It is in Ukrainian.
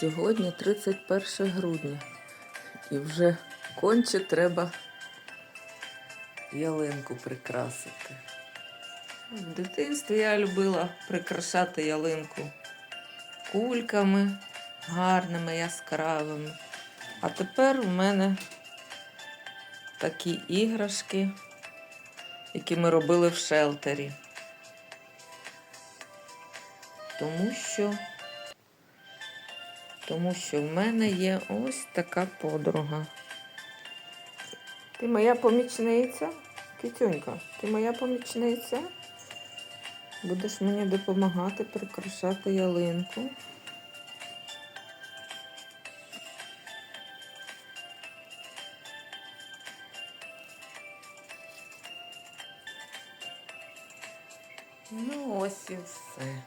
Сьогодні 31 грудня. І вже конче треба ялинку прикрасити. В дитинстві я любила прикрашати ялинку кульками гарними, яскравими. А тепер в мене такі іграшки, які ми робили в шелтері. Тому що, тому що в мене є ось така подруга. Ти моя помічниця? Кітюнька, ти моя помічниця? Будеш мені допомагати прикрашати ялинку. Ну, ось і все.